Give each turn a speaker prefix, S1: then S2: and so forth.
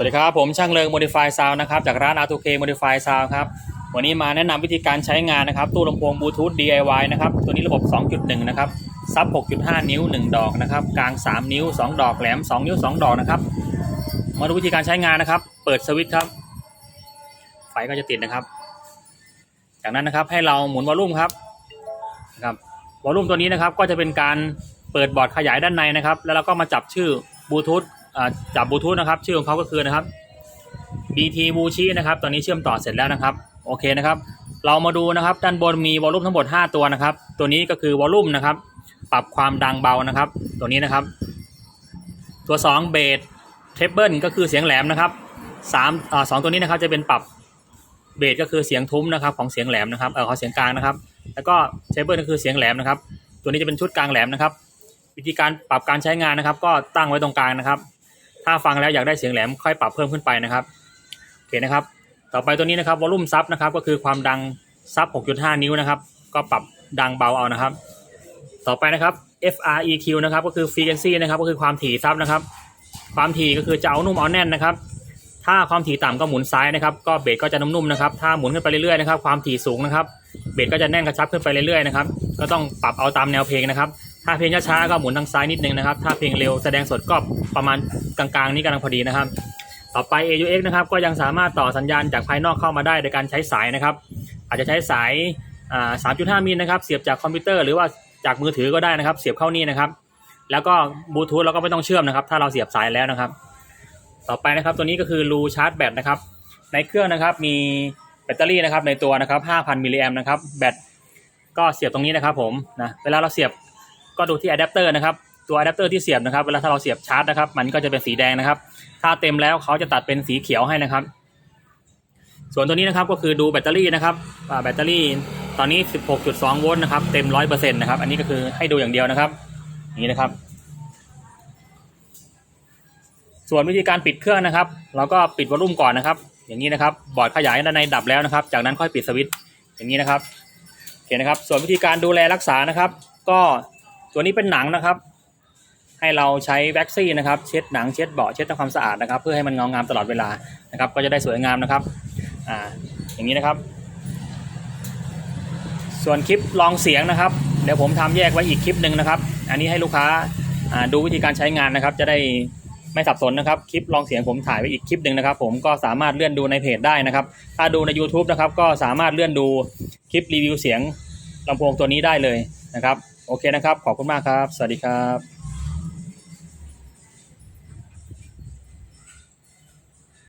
S1: วัสดีครับผมช่างเลิง Modify Sound นะครับจากร้าน R2K Modify Sound ครับวันนี้มาแนะนำวิธีการใช้งานนะครับ ตู้ลำโพงบลูทูธ DIY นะครับตัวนี้ระบบ 2.1 นะครับซับ 6.5 นิ้ว 1 ดอกนะครับกลาง 3 นิ้ว 2 ดอกแหลม 2 นิ้ว 2 ดอกนะครับมาดูวิธีการใช้งานนะครับ เปิดสวิตช์ครับ ไฟก็จะติดนะครับ จากนั้นนะครับให้เราหมุนวอลลุ่มครับนะครับวอลลุ่มตัวนี้นะครับก็จะเป็นการเปิดบอร์ดขยายด้านในนะครับ แล้วเราก็มาจับชื่อบลูทูธ จับบลูทูธนะครับ ชื่อของเขาก็คือนะครับ BT b u c h i นะครับ ตอนนี้เชื่อมต่อเสร็จแล้วนะครับ โอเคนะครับ เรามาดูนะครับ ด้านบนมีวอลลุ่มทั้งหมด 5 ตัวนะครับ ตัวนี้ก็คือวอลลุ่มนะครับ ปรับความดังเบานะครับ ตัวนี้นะครับ ตัว2เบสเทเบิลก็คือเสียงแหลมนะครับ3อ่าสองตัวนี้นะครับจะเป็นปรับเบสก็คือเสียงทุ้มนะครับของเสียงแหลมนะครับเออของเสียงกลางนะครับ แล้วก็เทเบิลก็คือเสียงแหลมนะครับ ตัวนี้จะเป็นชุดกลางแหลมนะครับ วิธีการปรับการใช้งานนะครับ ก็ตั้งไว้ตรงกลางนะครับ ถ้าฟังแล้วอยากได้เสียงแหลมค่อยปรับเพิ่มขึ้นไปนะครับโอเคนะครับ ต่อไปตัวนี้นะครับวอลลุ่มซับนะครับก็คือความดังซับ 6.5 นิ้วนะครับ ก็ปรับดังเบาเอานะครับ ต่อไปนะครับ FREQ นะครับก็คือ frequency นะครับก็คือความถี่ซับนะครับ ความถี่ก็คือจะเอานุ่มเอาแน่นนะครับ ถ้าความถี่ต่ำก็หมุนซ้ายนะครับ ก็เบสก็จะนุ่มๆนะครับ ถ้าหมุนขึ้นไปเรื่อยๆนะครับ ความถี่สูงนะครับ เบสก็จะแน่นกระชับขึ้นไปเรื่อยๆนะครับ ก็ต้องปรับเอาตามแนวเพลงนะครับ ถ้าเพลงช้าๆก็หมุนทางซ้ายนิดนึงนะครับ ถ้าเพลงเร็วแสดงสดก็ประมาณกลางๆ นี้กำลังพอดีนะครับ ต่อไป AUX นะครับก็ยังสามารถต่อสัญญาณจากภายนอกเข้ามาได้โดยการใช้สายนะครับ อาจจะใช้สาย 3.5 มิลนะครับ เสียบจากคอมพิวเตอร์หรือว่าจากมือถือก็ได้นะครับ เสียบเข้านี่นะครับ แล้วก็บลูทูธเราก็ไม่ต้องเชื่อมนะครับ ถ้าเราเสียบสายแล้วนะครับ ต่อไปนะครับตัวนี้ก็คือรูชาร์จแบตนะครับ ในเครื่องนะครับมีแบตเตอรี่นะครับในตัวนะครับ 5,000 มิลลิแอมนะครับ แบตก็เสียบตรงนี้นะครับผมนะ เวลาเราเสียบ ก็ดูที่อะแดปเตอร์นะครับตัวอะแดปเตอร์ที่เสียบนะครับเวลาถ้าเราเสียบชาร์จนะครับ มันก็จะเป็นสีแดงนะครับ ถ้าเต็มแล้วเขาจะตัดเป็นสีเขียวให้นะครับ ส่วนตัวนี้นะครับก็คือดูแบตเตอรี่นะครับแบตเตอรี่ตอนนี้ 16.2 โวลต์นะครับเต็ม 100%นะครับอันนี้ก็คือให้ดูอย่างเดียวนะครับอย่างนี้นะครับ ส่วนวิธีการปิดเครื่องนะครับ เราก็ปิดวอลลุ่มก่อนนะครับ อย่างนี้นะครับบอร์ดขยายด้านในดับแล้วนะครับ จากนั้นค่อยปิดสวิตช์อย่างนี้นะครับโอเคนะครับ ส่วนวิธีการดูแลรักษานะครับ ก็ ตัวนี้เป็นหนังนะครับ ให้เราใช้แว็กซี่นะครับเช็ดหนังเช็ดเบาะเช็ดทำความสะอาดนะครับ เพื่อให้มันเงางามตลอดเวลานะครับ ก็จะได้สวยงามนะครับอ่าอย่างนี้นะครับ ส่วนคลิปลองเสียงนะครับ เดี๋ยวผมทำแยกไว้อีกคลิปหนึ่งนะครับ อันนี้ให้ลูกค้าอ่าดูวิธีการใช้งานนะครับ จะได้ไม่สับสนนะครับ คลิปลองเสียงผมถ่ายไว้อีกคลิปหนึ่งนะครับ ผมก็สามารถเลื่อนดูในเพจได้นะครับ ถ้าดูใน YouTube นะครับ ก็สามารถเลื่อนดูคลิปรีวิวเสียงลำโพงตัวนี้ได้เลยนะครับ โอเคนะครับ ขอบคุณมากครับ สวัสดีครับ